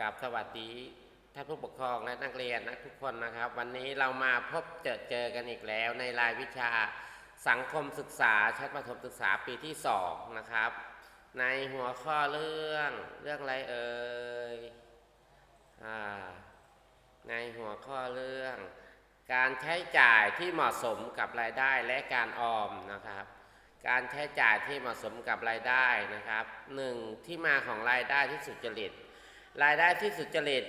กับสวัสดีท่านผู้ปกครองและนักเรียนนะทุกคนนะครับ วันนี้เรามาพบเจอเจอกันอีกแล้ว ในรายวิชาสังคมศึกษาชั้นประถมศึกษาปีที่สองนะครับ ในหัวข้อเรื่องเรื่องอะไรเอ่ยอ่าในหัวข้อเรื่อง การใช้จ่ายที่เหมาะสมกับรายได้และการออมนะครับ การใช้จ่ายที่เหมาะสมกับรายได้นะครับหนึ่งที่มาของรายได้ที่สุจริต รายได้ที่สุจริต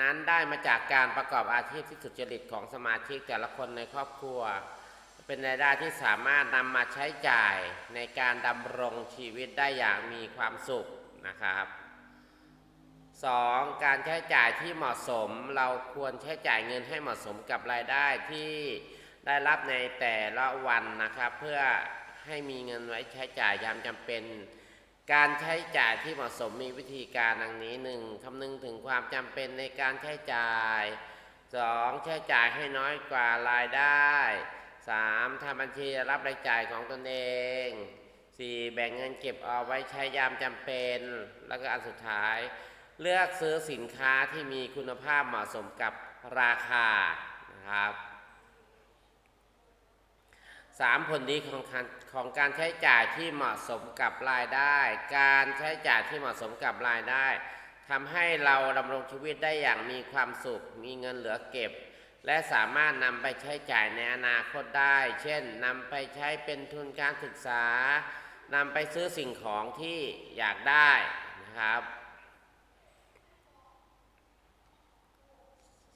นั้นได้มาจากการประกอบอาชีพที่สุจริตของสมาชิกแต่ละคนในครอบครัว เป็นรายได้ที่สามารถนำมาใช้จ่ายในการดำรงชีวิตได้อย่างมีความสุขนะครับ 2. การใช้จ่ายที่เหมาะสมเราควรใช้จ่ายเงินให้เหมาะสมกับรายได้ที่ได้รับในแต่ละวันนะครับ เพื่อให้มีเงินไว้ใช้จ่ายยามจำเป็น การใช้จ่ายที่เหมาะสมมีวิธีการดังนี้หนึ่งคำนึงถึงความจำเป็นในการใช้จ่าย 2. ใช้จ่ายให้น้อยกว่ารายได้ 3. ทำบัญชีรับรายจ่ายของตนเอง 4. แบ่งเงินเก็บเอาไว้ใช้ยามจำเป็น แล้วก็อันสุดท้าย เลือกซื้อสินค้าที่มีคุณภาพเหมาะสมกับราคานะครับ สามผลดีของการของการใช้จ่ายที่เหมาะสมกับรายได้ การใช้จ่ายที่เหมาะสมกับรายได้ทำให้เราดำรงชีวิตได้อย่างมีความสุข มีเงินเหลือเก็บ และสามารถนำไปใช้จ่ายในอนาคตได้ เช่นนำไปใช้เป็นทุนการศึกษานำไปซื้อสิ่งของที่อยากได้นะครับ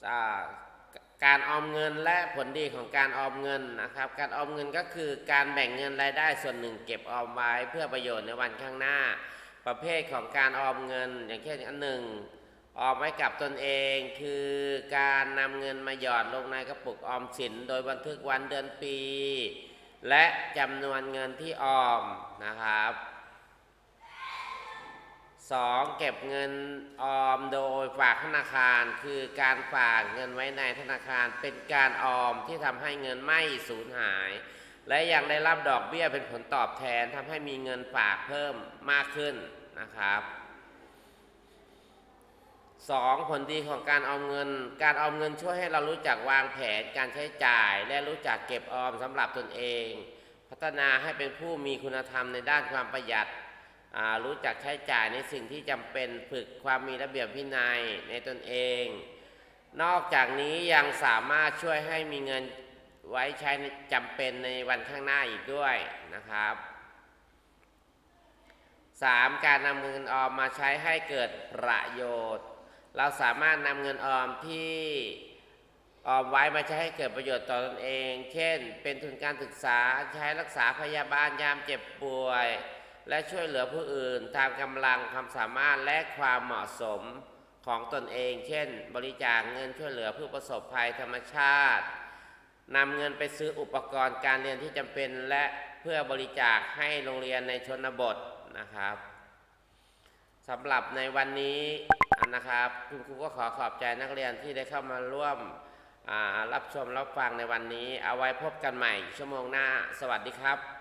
อ่า การออมเงินและผลดีของการออมเงินนะครับ การออมเงินก็คือการแบ่งเงินรายได้ส่วนหนึ่ง เก็บออมไว้เพื่อประโยชน์ในวันข้างหน้า ประเภทของการออมเงิน อย่างเช่นอันหนึ่งออมไว้กับตนเองคือการนำเงินมาหยอดลงในกระปุกออมสิน โดยบันทึกวันเดือนปี และจำนวนเงินที่ออมนะครับ 2. เก็บเงินออมโดยฝากธนาคาร คือการฝากเงินไว้ในธนาคารเป็นการออมที่ทำให้เงินไม่สูญหาย และยังได้รับดอกเบี้ยเป็นผลตอบแทนทำให้มีเงินฝากเพิ่มมากขึ้นนะครับ 2. ผลดีของการออมเงิน การออมเงินช่วยให้เรารู้จักวางแผนการใช้จ่าย และรู้จักเก็บออมสำหรับตนเอง พัฒนาให้เป็นผู้มีคุณธรรมในด้านความประหยัด รู้จักใช้จ่ายในสิ่งที่จำเป็นฝึกความมีระเบียบวินัยในตนเอง นอกจากนี้ยังสามารถช่วยให้มีเงินไว้ใช้จำเป็นในวันข้างหน้าอีกด้วยนะครับ 3. การนำเงินออมมาใช้ให้เกิดประโยชน์ เราสามารถนำเงินออมที่ออมไว้มาใช้ให้เกิดประโยชน์ต่อตนเอง เช่น เป็นทุนการศึกษาใช้รักษาพยาบาลยามเจ็บป่วย และช่วยเหลือผู้อื่นตามกำลังความสามารถและความเหมาะสมของตนเอง เช่น บริจาคเงินช่วยเหลือผู้ประสบภัยธรรมชาตินำเงินไปซื้ออุปกรณ์การเรียนที่จำเป็นและเพื่อบริจาคให้โรงเรียนในชนบทนะครับสำหรับในวันนี้นะครับคุณครูก็ขอขอบใจนักเรียนที่ได้เข้ามาร่วมรับชมรับฟังในวันนี้ เอาไว้พบกันใหม่ชั่วโมงหน้า สวัสดีครับ